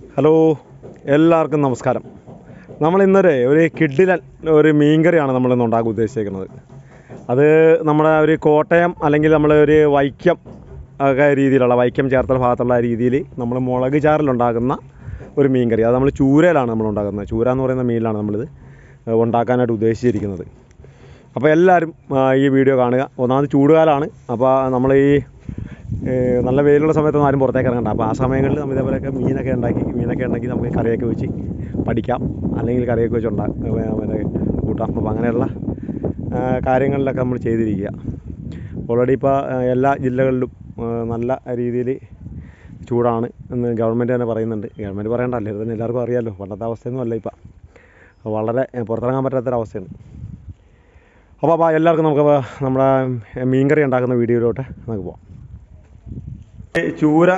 Hello എല്ലാവർക്കും നമസ്കാരം. നമ്മൾ ഇന്നൊരു ഒരു കിഡിലൻ ഒരു മീൻകറിയാണ് നമ്മൾ ഇന്ന് ഉണ്ടാക്കാൻ ഉദ്ദേശിച്ചിരിക്കുന്നത്. അത് നമ്മുടെ ഒരു കോട്ടയം അല്ലെങ്കിൽ നമ്മൾ ഒരു വൈക്കം ഒക്കെ രീതിയിലുള്ള വൈക്കം ചേർത്തല ഭാഗത്തുള്ള രീതിയിൽ നമ്മൾ മുളക് ചാറിലുണ്ടാക്കുന്ന ഒരു മീൻകറി. അത് നമ്മൾ ചൂരയിലാണ് നമ്മൾ ഉണ്ടാക്കുന്നത്. ചൂര എന്ന് പറയുന്ന മീനിലാണ് നമ്മളിത് ഉണ്ടാക്കാനായിട്ട് ഉദ്ദേശിച്ചിരിക്കുന്നത്. അപ്പോൾ എല്ലാവരും ഈ വീഡിയോ കാണുക. ഒന്നാമത് ചൂടുകാലമാണ് അപ്പോൾ നമ്മൾ ഈ നല്ല വെയിലുള്ള സമയത്തൊന്നും ആരും പുറത്തേക്ക് ഇറങ്ങണ്ട. അപ്പോൾ ആ സമയങ്ങളിൽ നമ്മൾ ഇതേപോലെയൊക്കെ മീനൊക്കെ ഉണ്ടാക്കി മീനൊക്കെ ഉണ്ടെങ്കിൽ നമുക്ക് കറിയൊക്കെ വെച്ച് പഠിക്കാം. അല്ലെങ്കിൽ കറിയൊക്കെ വെച്ച് ഉണ്ടാക്കാം കൂട്ടാം. അപ്പോൾ അങ്ങനെയുള്ള കാര്യങ്ങളിലൊക്കെ നമ്മൾ ചെയ്തിരിക്കുക. ഓൾറെഡി ഇപ്പോൾ എല്ലാ ജില്ലകളിലും നല്ല രീതിയിൽ ചൂടാണ് എന്ന് ഗവൺമെന്റ് തന്നെ പറയുന്നുണ്ട്. ഗവൺമെന്റ് പറയണ്ട അല്ലേ? തന്നെ എല്ലാവർക്കും അറിയാമല്ലോ പണ്ടത്തെ അവസ്ഥയൊന്നും അല്ല ഇപ്പം. വളരെ പുറത്തിറങ്ങാൻ പറ്റാത്തൊരവസ്ഥയാണ് അപ്പോൾ അപ്പോൾ എല്ലാവർക്കും നമുക്ക് നമ്മുടെ മീൻകറി ഉണ്ടാക്കുന്ന വീഡിയോയിലോട്ട് നമുക്ക് പോവാം. ചൂര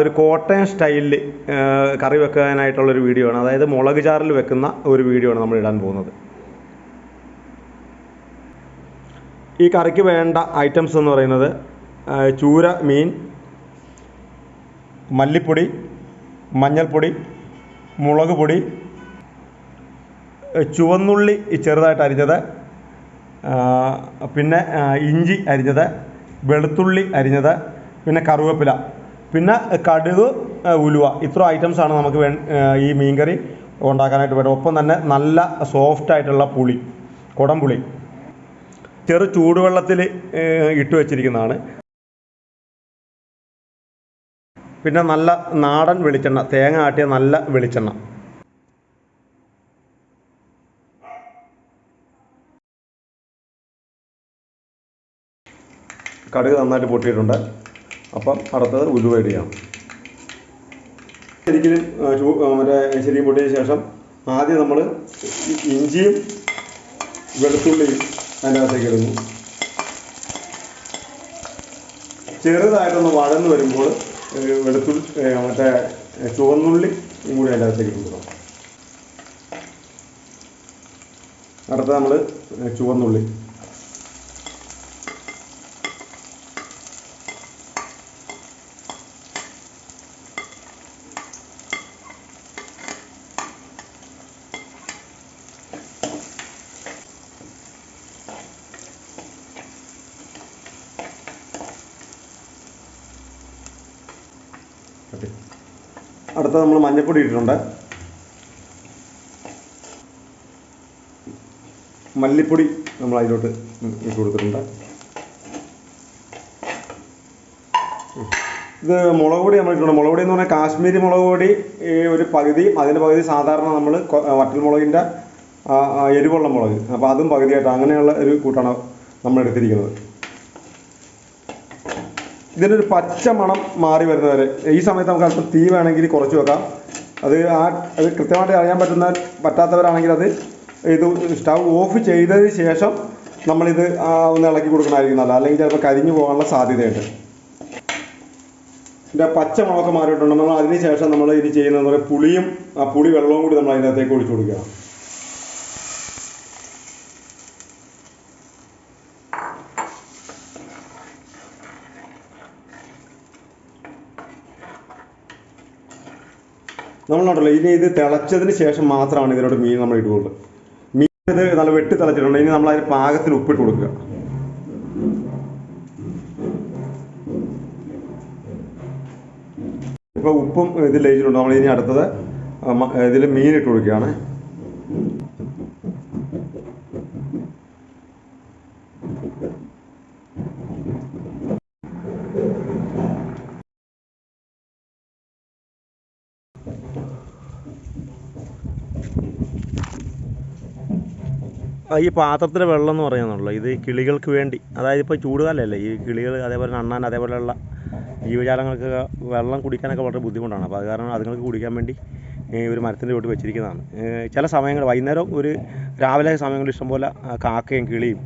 ഒരു കോട്ടയം സ്റ്റൈലിൽ കറി വെക്കാനായിട്ടുള്ളൊരു വീഡിയോ ആണ്. അതായത് മുളക് ചാറിൽ വെക്കുന്ന ഒരു വീഡിയോ ആണ് നമ്മൾ ഇടാൻ പോകുന്നത്. ഈ കറിക്ക് വേണ്ട ഐറ്റംസ് എന്ന് പറയുന്നത് ചൂര മീൻ മല്ലിപ്പൊടി മഞ്ഞൾപ്പൊടി മുളക് പൊടി ചുവന്നുള്ളി ചെറുതായിട്ട് അരിഞ്ഞത് പിന്നെ ഇഞ്ചി അരിഞ്ഞത് വെളുത്തുള്ളി അരിഞ്ഞത് പിന്നെ കറുവേപ്പില. പിന്നെ കടുക് ഉലുവ. ഇത്ര ഐറ്റംസാണ് നമുക്ക് വേ ഈ മീൻകറി ഉണ്ടാക്കാനായിട്ട് വേണ്ടത് ഒപ്പം തന്നെ നല്ല സോഫ്റ്റ് ആയിട്ടുള്ള പുളി. കുടംപുളി ചെറു ചൂടുവെള്ളത്തിൽ ഇട്ട് വെച്ചിരിക്കുന്നതാണ്. പിന്നെ നല്ല നാടൻ വെളിച്ചെണ്ണ. തേങ്ങ ആട്ടിയ നല്ല വെളിച്ചെണ്ണ. കടുക് നന്നായിട്ട് പൊട്ടിയിട്ടുണ്ട്. അപ്പം അടുത്തത് ഉലുവ ഇടുകയാണ് ശരിക്കും മറ്റേ ശരിയും പൊട്ടിയതിന് ശേഷം ആദ്യം നമ്മൾ ഇഞ്ചിയും വെളുത്തുള്ളിയും അതിന്റെ അകത്തേക്ക് ഇടുന്നു. ചെറുതായിട്ടൊന്ന് വഴന്ന് വരുമ്പോൾ വെളുത്തുള്ളി മറ്റേ ചുവന്നുള്ളി കൂടി അതിന്റെ അകത്തേക്ക് കൊടുക്കണം അടുത്ത നമ്മൾ ചുവന്നുള്ളി. ഓക്കെ. അടുത്ത നമ്മൾ മഞ്ഞൾപ്പൊടി ഇട്ടിട്ടുണ്ട്. മല്ലിപ്പൊടി നമ്മൾ അതിലോട്ട് ഇട്ട് കൊടുത്തിട്ടുണ്ട്. ഇത് മുളക് പൊടി നമ്മൾ ഇട്ടിട്ടുണ്ട്. മുളക് എന്ന് പറഞ്ഞാൽ കാശ്മീരി മുളക് പൊടി ഒരു പകുതി അതിന്റെ പകുതി സാധാരണ നമ്മൾ വറ്റൽ മുളകിന്റെ എരിവുള്ള മുളക്. അപ്പോൾ അതും പകുതിയായിട്ട് അങ്ങനെയുള്ള ഒരു കൂട്ടാണ് നമ്മൾ എടുത്തിരിക്കുന്നത്. ഇതിനൊരു പച്ച മണം മാറി വരുന്നവരെ. ഈ സമയത്ത് നമുക്ക് അല്പം തീ വേണമെങ്കിൽ കുറച്ച് വെക്കാം. അത് ആ അത് കൃത്യമായിട്ട് അറിയാൻ പറ്റുന്ന പറ്റാത്തവരാണെങ്കിൽ അത് ഇത് സ്റ്റവ് ഓഫ് ചെയ്തതിന് ശേഷം നമ്മളിത് ഒന്ന് ഇളക്കി കൊടുക്കണമായിരിക്കും നല്ലത്. അല്ലെങ്കിൽ ചിലപ്പോൾ കരിഞ്ഞു പോകാനുള്ള സാധ്യതയുണ്ട്. ഇതിന്റെ പച്ച മണമൊക്കെ മാറിയിട്ടുണ്ട്. നമ്മൾ അതിന് ശേഷം നമ്മൾ ഇത് ചെയ്യുന്നത് പുളിയും ആ പുളി വെള്ളവും കൂടി നമ്മൾ അതിനകത്തേക്ക് ഒഴിച്ചു കൊടുക്കുക. നമ്മളുണ്ടല്ലോ ഇനി ഇത് തിളച്ചതിന് ശേഷം മാത്രമാണ് ഇതിനോട് മീൻ നമ്മൾ ഇടുകയുള്ളൂ. മീൻ ഇത് നല്ല വെട്ടി തിളച്ചിട്ടുണ്ട് ഇനി നമ്മൾ അതിന് പാകത്തിന് ഉപ്പിട്ട് കൊടുക്കുക. ഇപ്പോൾ ഉപ്പും ഇതിൽ ലയിച്ചിട്ടുണ്ട് നമ്മൾ ഇനി അടുത്തത് ഇതിൽ മീൻ ഇട്ട് കൊടുക്കുകയാണ്. ഈ പാത്രത്തിലെ വെള്ളം എന്ന് പറയുന്നുള്ളൂ. ഇത് കിളികൾക്ക് വേണ്ടി. അതായത് ഇപ്പോൾ ചൂടുകാലമല്ലേ ഈ കിളികൾ അതേപോലെ അണ്ണാൻ അതേപോലെയുള്ള ജീവജാലങ്ങൾക്ക് വെള്ളം കുടിക്കാനൊക്കെ വളരെ ബുദ്ധിമുട്ടാണ്. അപ്പോൾ അത് കാരണം അതുങ്ങൾക്ക് കുടിക്കാൻ വേണ്ടി ഒരു മരത്തിന്റെ ചോട്ട് വെച്ചിരിക്കുന്നതാണ്. ചില സമയങ്ങൾ വൈകുന്നേരം ഒരു രാവിലെ സമയങ്ങളിൽ ഇഷ്ടംപോലെ കാക്കയും കിളിയും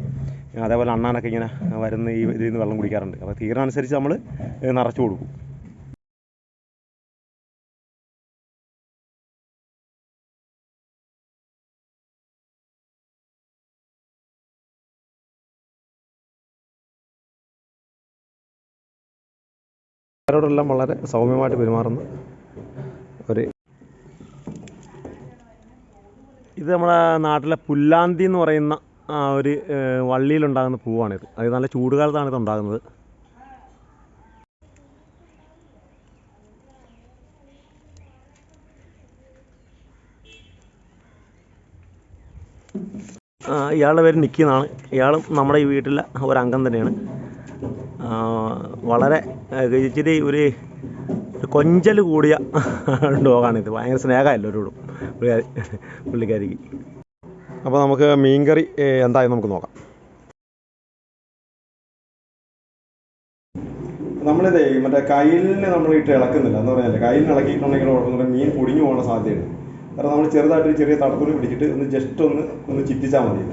അതേപോലെ അണ്ണാനൊക്കെ ഇങ്ങനെ വരുന്ന ഈ ഇതിൽ നിന്ന് വെള്ളം കുടിക്കാറുണ്ട്. അപ്പോൾ തീരണനുസരിച്ച് നമ്മൾ നിറച്ചു കൊടുക്കും. അവരോടെല്ലാം വളരെ സൗമ്യമായിട്ട് പെരുമാറുന്ന ഒരു ഇത് നമ്മുടെ നാട്ടിലെ പുല്ലാന്തി എന്ന് പറയുന്ന ഒരു വള്ളിയിലുണ്ടാകുന്ന പൂവാണിത് അത് നല്ല ചൂടുകാലത്താണ് ഇത് ഉണ്ടാകുന്നത്. ഇയാളുടെ പേര് നിക്കി എന്നാണ്. ഇയാളും നമ്മുടെ ഈ വീട്ടിലെ ഒരംഗം തന്നെയാണ്. വളരെ ഇച്ചിരി ഒരു കൊഞ്ചൽ കൂടിയ ഡോഗാണിത് ഭയങ്കര സ്നേഹമല്ല ഒരുവിടും പുള്ളിക്കാരി പുള്ളിക്കാരിക്ക് അപ്പോൾ നമുക്ക് മീൻകറി എന്തായാലും നമുക്ക് നോക്കാം. നമ്മളിതേ മറ്റേ കയ്യിലിന് നമ്മൾ ഇട്ട് ഇളക്കുന്നില്ല. എന്ന് പറഞ്ഞാൽ കയ്യിലിന് ഇളക്കിയിട്ടുണ്ടെങ്കിൽ മീൻ പൊടിഞ്ഞു പോകാൻ സാധ്യതയുണ്ട്. കാരണം നമ്മൾ ചെറുതായിട്ട് ചെറിയ തടത്തുള്ളി പിടിച്ചിട്ട് ഒന്ന് ജസ്റ്റ് ഒന്ന് ഒന്ന് ചിറ്റിച്ചാൽ മതി.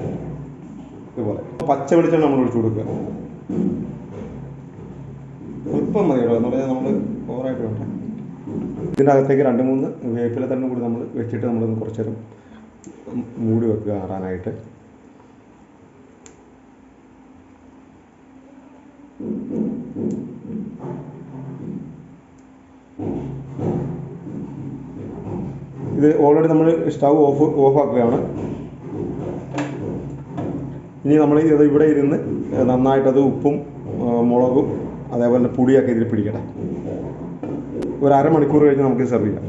ഇതുപോലെ. പച്ച വെളിച്ചെണ്ണ നമ്മൾ ഒഴിച്ചു കൊടുക്കുക. അല്പം മതി കേട്ടോ എന്ന് പറഞ്ഞാൽ നമ്മൾ ഓവറായിട്ട് വേണ്ട. ഇതിന്റെ അകത്തേക്ക് രണ്ട് മൂന്ന് വേപ്പില തന്നെ കൂടി നമ്മൾ വെച്ചിട്ട് നമ്മളൊന്ന് കുറച്ചു നേരം മൂടി വെക്കുക ആറാനായിട്ട്. ഇത് ഓൾറെഡി നമ്മൾ സ്റ്റവ് ഓഫ് ഓഫ് ആക്കുകയാണ്. ഇനി നമ്മൾ ഇത് ഇവിടെ ഇരുന്ന് നന്നായിട്ടത് ഉപ്പും മുളകും അതേപോലെ പുളിയൊക്കെ ഇതിൽ പിടിക്കട്ടെ ഒരു അരമണിക്കൂർ കഴിഞ്ഞ് നമുക്ക് സെർവ് ചെയ്യാം.